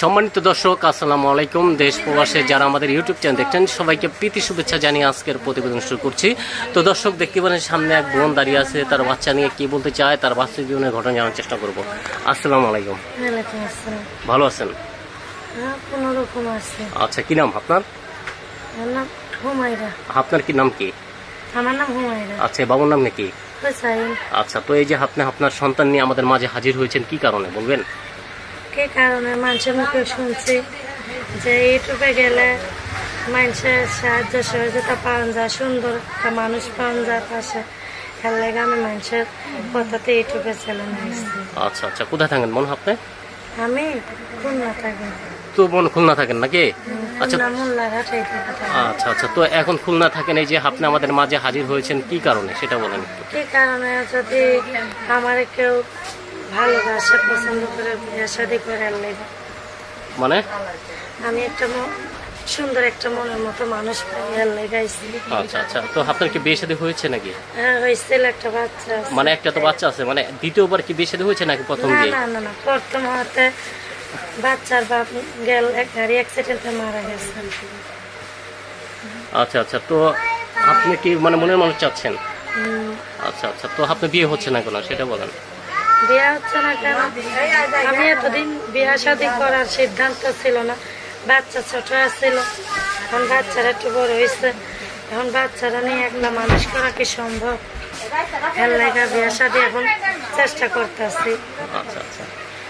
সম্মানিত দর্শক আসসালামু আলাইকুম। দেশ প্রবাসে যারা আমাদের ইউটিউব চ্যানেল দেখছেন সবাইকে প্রীতি শুভেচ্ছা জানিয়ে আজকের প্রতিবেদন শুরু করছি। তো দর্শক দেখতে পারেন সামনে এক বোন দাঁড়িয়ে আছে তার বাচ্চা নিয়ে কি বলতে চায় তার বাচ্চা জীবনের ঘটনা জানার চেষ্টা করব। আসসালামু আলাইকুম। ভালো আছেন? হ্যাঁ আচ্ছা কি নাম আপনার? আপনার কি নাম কি? আমার নাম আচ্ছা বাবুর নাম নাকি আচ্ছা তো এই যে আপনি আপনার সন্তান নিয়ে আমাদের মাঝে হাজির হয়েছেন কি কারণে বলবেন? কে কারণে মানুষের মুখে শুনছি যে ইউটিউবে গেলে মানুষের সাহায্য সহযোগিতা পাওয়া যায় সুন্দর একটা মানুষ পাওয়া যায় পাশে খেয়াল লাগে আমি মানুষের কথাতে ইউটিউবে নিয়েছি আচ্ছা আচ্ছা। কোথায় থাকেন মন আপনি? আমি খুলনা থাকি। তো বোন খুলনা থাকেন নাকি? আচ্ছা। থাকি। আচ্ছা আচ্ছা। তো এখন খুলনা থাকেন এই যে আপনি আমাদের মাঝে হাজির হয়েছেন কি কারণে? সেটা বলেন কি কারণে? যদি আমার কেউ ভালোবাসে পছন্দ করে বিয়ে শাদি করে মানে? আমি একটা সুন্দর একটা মনের মতো মানুষ পাইয়ার লেগাইছি আচ্ছা আচ্ছা। তো আপনার কি বিয়ে শাদী হয়েছে নাকি? হ্যাঁ একটা বাচ্চা আছে। মানে একটা তো বাচ্চা আছে মানে দ্বিতীয়বার কি বিয়ে শাদী হয়েছে নাকি প্রথম দিয়ে না না না। প্রথম হাতে বাচ্চার বাপ গেল এক গাড়ি অ্যাক্সিডেন্টে মারা গেছে। আচ্ছা আচ্ছা। তো আপনি কি মানে মনের মানুষ চাচ্ছেন? আচ্ছা আচ্ছা। তো আপনার বিয়ে হচ্ছে না কেন সেটা বলেন। বিয়ে হচ্ছে না কেন? আমি এতদিন বিয়ে শাদি করার সিদ্ধান্ত ছিল না। বাচ্চা ছোট ছিল এখন বাচ্চারা একটু বড় হয়েছে এখন বাচ্চারা নিয়ে একটা মানুষ করা কি সম্ভব? এর বিয়ে শাদি এখন চেষ্টা করতেছি। আচ্ছা আচ্ছা।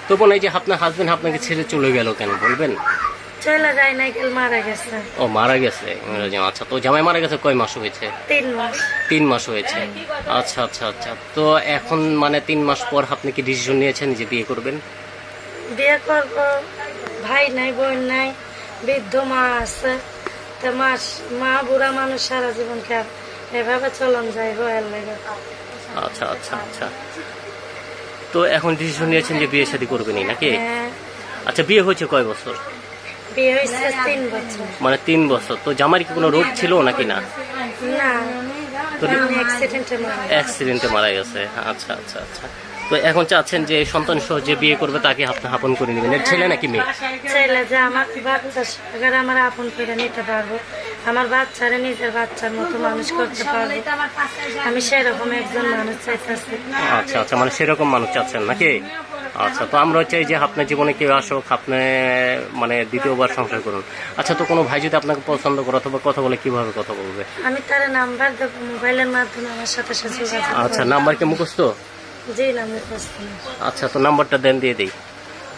তো বোন, এই যে আপনার হাজবেন্ড আপনাকে ছেড়ে চলে গেল কেন বলবেন? চলে যায় মারা গেছে। ও মারা গেছে। আচ্ছা তো জামাই মারা গেছে কয় মাস হয়েছে? তিন মাস। তিন মাস হয়েছে। আচ্ছা আচ্ছা আচ্ছা তো এখন মানে তিন মাস পর আপনি কি ডিসিশন নিয়েছেন যে বিয়ে করবেন? বিয়ে করব ভাই নাই বোন নাই বৃদ্ধ মা আছে তো মাস মা বুড়া মানুষ সারা এভাবে চলন যাইব এর লেগে? আচ্ছা আচ্ছা আচ্ছা। তো এখন ডিসিশন নিয়েছেন যে বিয়ে শাদী করবেনই নাকি? হ্যাঁ। আচ্ছা বিয়ে হয়েছে কয় বছর? বিয়ে তিন বছর। মানে তিন বছর। তো জামাইয়ের কি কোনো রোগ ছিল নাকি না? না অ্যাক্সিডেন্টে মারা গেছে। আচ্ছা আচ্ছা আচ্ছা। তো এখন চাচ্ছেন যে সন্তান সহ যে বিয়ে করবে তাকে আপনি আপন করে নেবেন। এর ছেলে নাকি মেয়ে? চাইলে যে আমার বাচ্চা সাগর আমার আপন করে নিতে পারব। আমার বাচ্চারে নিজের বাচ্চার মতো মানুষ করতে পারব। আমি সেরকম একজন মানুষ চাইতেছি। আচ্ছা আচ্ছা মানে সেরকম মানুষ চাচ্ছেন নাকি? আচ্ছা তো আমরা চাই যে আপনার জীবনে কেউ আসুক আপনি মানে দ্বিতীয়বার সংসার করুন। আচ্ছা তো কোনো ভাই যদি আপনাকে পছন্দ করে অথবা কথা বলে কীভাবে কথা বলবে? আমি তার নাম্বার দেবো মোবাইলের মাধ্যমে আমার সাথে সাথে আচ্ছা নাম্বার কি মুখস্থ? জি না মুখস্থ। আচ্ছা তো নাম্বারটা দেন দিয়ে দিই।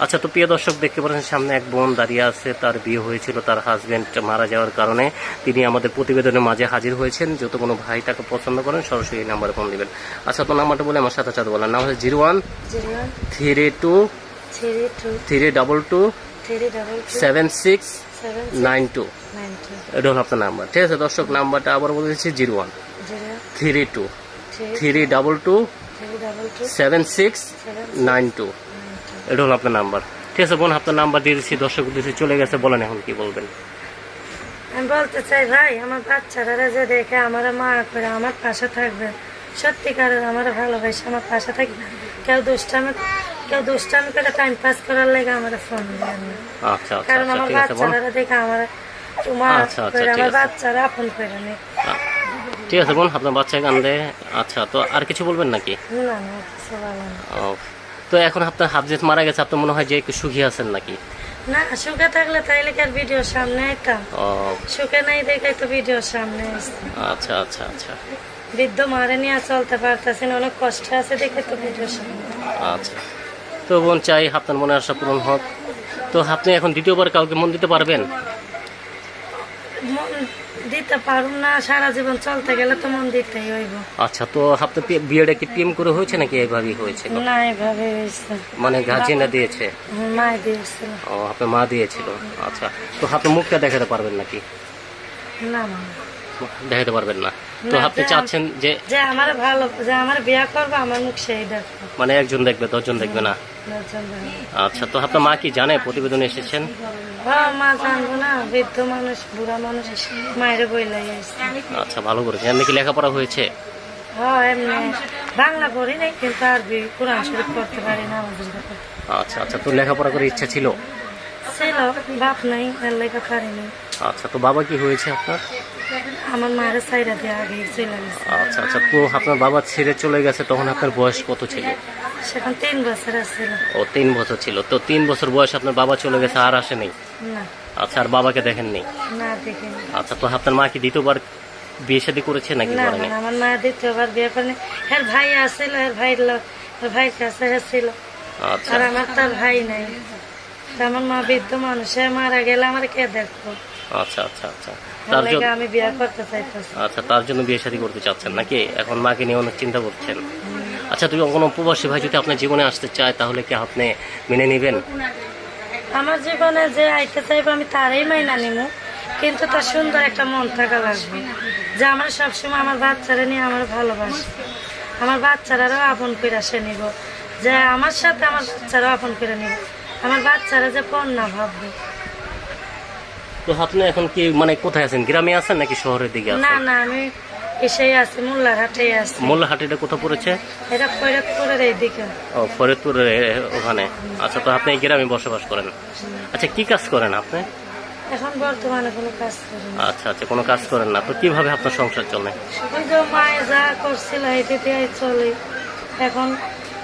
আচ্ছা তো প্রিয় দর্শক দেখতে পাচ্ছেন সামনে এক বোন দাঁড়িয়ে আছে। তার বিয়ে হয়েছিল তার হাজবেন্ড মারা যাওয়ার কারণে। তিনি আমাদের প্রতিবেদনের মাঝে হাজির হয়েছেন। যত কোনো ভাই তাকে পছন্দ করেন সরাসরি এই নাম্বারে ফোন দেবেন। আচ্ছা তো নাম্বারটা বলে আমার সাথে সাথে বলেন নাম হচ্ছে zero one three two three double two seven six nine two. এটা হলো আপনার নাম্বার ঠিক আছে দর্শক নাম্বারটা আবার বলে দিচ্ছি zero one three two three double two seven six nine two. এটা হলো আপনার নাম্বার। ঠিক আছে বোন আপনার নাম্বার দিয়ে দিচ্ছি দর্শক দিচ্ছি চলে গেছে বলেন এখন কি বলবেন। আমি বলতে চাই ভাই আমার বাচ্চারা যে দেখে আমার মা করে আমার পাশে থাকবে। সত্যিকারের আমার ভালোবাসে আমার পাশে থাকি কেউ দুষ্টামি কেউ দুষ্টামি করে টাইম পাস করার লাগে আমার ফোন আচ্ছা আচ্ছা কারণ আচ্ছা আমার বাচ্চারা দেখে আমার তোমার আচ্ছা, আমার। বাচ্চারা আপন করে নে ঠিক আছে বোন আপনার বাচ্চা কান্দে। আচ্ছা তো আর কিছু বলবেন নাকি? না না না। ও, তো এখন আপনার হাফজেত মারা গেছে আপনার মনে হয় যে একটু সুখী আছেন নাকি? না সুখে থাকলে তাইলে কি আর ভিডিও সামনে আইতাম? সুখে নাই দেখে তো ভিডিও সামনে আচ্ছা আচ্ছা আচ্ছা। বৃদ্ধ মারে নিয়ে চলতে পারতেছি না অনেক কষ্ট আছে দেখে তো ভিডিও সামনে। আচ্ছা। তো বোন চাই আপনার মনে আশা পূরণ হোক। তো আপনি এখন দ্বিতীয়বার কাউকে মন দিতে পারবেন? দিতে পারুম না সারা জীবন চলতে গেলে তো মন দিতেই হইব। আচ্ছা তো আপনার বিয়েটা কি প্রেম করে হয়েছে নাকি এইভাবেই হয়েছে? না এইভাবে হয়েছে। মানে গার্জেনরা দিয়েছে? মা দিয়েছিল ও আপনার মা দিয়েছিল। আচ্ছা তো আপনি মুখটা দেখাতে পারবেন নাকি? না না দেখাতে পারবেন না। তো আপনি চাচ্ছেন যে যে আমার ভালো যে আমার বিয়া করবে আমার মুখ সেই দেখো। মানে একজন দেখবে দশজন দেখবে না? আচ্ছা তো আপনার মা কি জানে? প্রতিবেদনে এসেছেন? মা জানব না বৃদ্ধ মানুষ বুড়া মানুষ মায়ের বই লাগে আচ্ছা ভালো করেছেন। এমনি কি লেখাপড়া হয়েছে? হ্যাঁ এমনি বাংলা পড়ি নাই কিন্তু আরবি কোরআন শরীফ পড়তে পারি না আচ্ছা আচ্ছা তো লেখাপড়া করে ইচ্ছা ছিল? ছিল বাপ নাই লেখা পারিনি আচ্ছা তো বাবা কি হয়েছে আপনার? আমার মায়ের সাইডা আগে চলে আচ্ছা আচ্ছা তো আপনার বাবা ছেড়ে চলে গেছে তখন আপনার বয়স কত ছিল? সেখান তিন বছর ছিল ও তিন বছর ছিল। তো তিন বছর বয়স আপনার বাবা চলে গেছে আর আসেনি? না। আচ্ছা আর বাবাকে দেখেননি? না দেখিনি। আচ্ছা তো আপনার মা কি দ্বিতীয়বার বিয়ে শাদী করেছে নাকি না না আমার মা দ্বিতীয়বার বিয়ে করেনি। এর ভাই আসছিল এর ভাই ভাই কাছে ছিল আচ্ছা। আর আমার তার ভাই নাই। আমার মা বৃদ্ধ মানুষ মারা গেলে আমার কে দেখব? আচ্ছা আচ্ছা আচ্ছা। তার জন্য আমি বিয়ে করতে চাইতেছি। আচ্ছা তার জন্য বিয়ে শাদী করতে চাচ্ছেন নাকি? এখন মাকে নিয়ে অনেক চিন্তা করছেন। আচ্ছা তুমি কোনো প্রবাসী ভাই যদি আপনার জীবনে আসতে চায় তাহলে কি আপনি মেনে নেবেন? আমার জীবনে যে আইতে চাইব আমি তারই মাইনা নিমু। কিন্তু তার সুন্দর একটা মন থাকা লাগবে। যে আমার সবসময় আমার বাচ্চারা নিয়ে আমার ভালোবাসে। আমার বাচ্চারাও আপন করে সে নিব। যে আমার সাথে আমার বাচ্চারাও আপন করে নিব। আমার বাচ্চারা যে পণ না ভাববে। তো আপনি এখন কি মানে কোথায় আছেন? গ্রামে আছেন নাকি শহরের দিকে না আছেন? না আমি এসেই আছি মোল্লার হাটেই আছি মোল্লাহাটিটা কোথাও পড়েছে? এটা ফরিদপুরের এইদিকে। ও ফরিদপুরের ওখানে। আচ্ছা তো আপনি গ্রামে বসবাস করেন। আচ্ছা কি কাজ করেন আপনি? এখন বর্তমানে কোনো কাজ করি না। আচ্ছা আচ্ছা কোনো কাজ করেন না। তো কীভাবে আপনার সংসার চলে? ওই যে মায়ে যা করছিল এটি দিয়ে চলি। এখন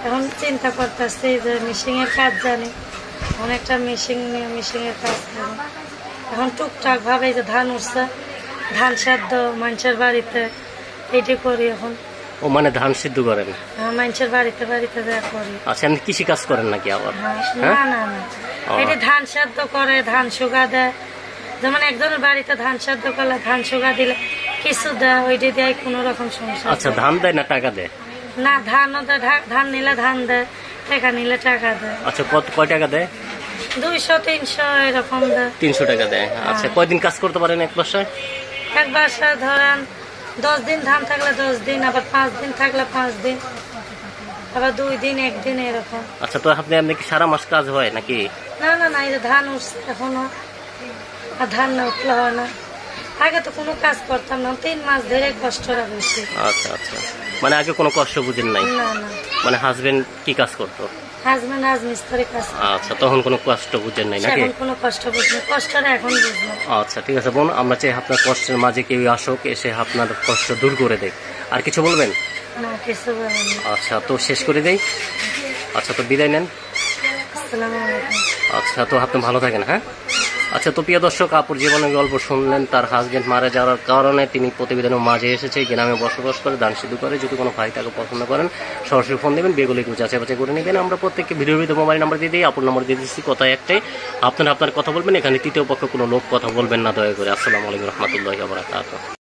এখন চিন্তা করতেছি যে মিশিংয়ের কাজ জানি। অনেকটা মিশিং নিয়ে মিশিংয়ের কাজ করি। এখন টুকটাক ভাবে যে ধান উঠছে ধান সেদ্ধ মানুষের বাড়িতে এইটি করি এখন। ও মানে ধান সিদ্ধ করেন? আহ, মানুষের বাড়িতে বাড়িতে যা করি। আচ্ছা আপনি কৃষি কাজ করেন নাকি আবার? হ্যাঁ, হ্যাঁ? না না না। এটি ধান সাদ্য করে ধান শুগা দেয়। যেমন একজনের বাড়িতে ধান সাদ্য করলে ধান শুগা দিলে কিছু দেয় ওইটি দিয়ে কোনো রকম সমস্যা আচ্ছা ধান দেয় না টাকা দেয়? না দেয় ধান নিলে ধান দেয় টাকা নিলে টাকা দেয়। আচ্ছা কত কয় টাকা দেয়? দুইশো তিনশো এরকম তিনশো টাকা দেয়। আচ্ছা কয়দিন কাজ করতে পারেন এক বাসায়? এক বাসায় ধরেন দশ দিন ধান থাকলে দশ দিন আবার পাঁচ দিন থাকলে পাঁচ দিন আবার দুই দিন একদিন এরকম। আচ্ছা তো আপনি আপনি কি সারা মাস কাজ হয় নাকি? না না না এই ধান উঠছে এখনও আর ধান না উঠলে হয় না। আগে তো কোনো কাজ করতাম না তিন মাস ধরে কষ্টটা বেশি আচ্ছা আচ্ছা। মানে আগে কোনো কষ্ট বুঝেন নাই? না না। মানে হাজবেন্ড কি কাজ করতো? হাজবেন্ড রাজমিস্ত্রি কাজ করে। আচ্ছা তখন কোনো কষ্ট বুঝেন নাই নাকি? এখন কোনো কষ্ট বুঝলো কষ্টটা এখন বুঝলাম আচ্ছা ঠিক আছে বোন আমরা চাই আপনার কষ্টের মাঝে কেউ আসুক এসে আপনার কষ্ট দূর করে দেয়। আর কিছু বলবেন? না কিছু আচ্ছা তো শেষ করে দেই। আচ্ছা তো বিদায় নেন। আসসালামু আলাইকুম। আচ্ছা তো আপনি ভালো থাকেন হ্যাঁ? আচ্ছা তো প্রিয় দর্শক, আপুর জীবনের গল্প শুনলেন, তার হাজবেন্ড মারা যাওয়ার কারণে তিনি প্রতিবেদনের মাঝে এসেছে গ্রামে বসবাস করে, দান সিদ্ধ করে। যদি কোনো ভাই তাকে পছন্দ করেন, সরাসরি ফোন দেবেন বেগুলি একটু যাচাই বাছাই করে নেবেন। আমরা প্রত্যেককে ভিডিও ভিডিও মোবাইল নাম্বার দিয়ে দিই, আপুর নাম্বার দিয়ে দিচ্ছি কথা একটাই। আপনারা আপনার কথা বলবেন, এখানে তৃতীয় পক্ষে কোনো লোক কথা বলবেন না, দয়া করে। আসসালামু আলাইকুম রহমতুল্লাহ বারাকাতুহ।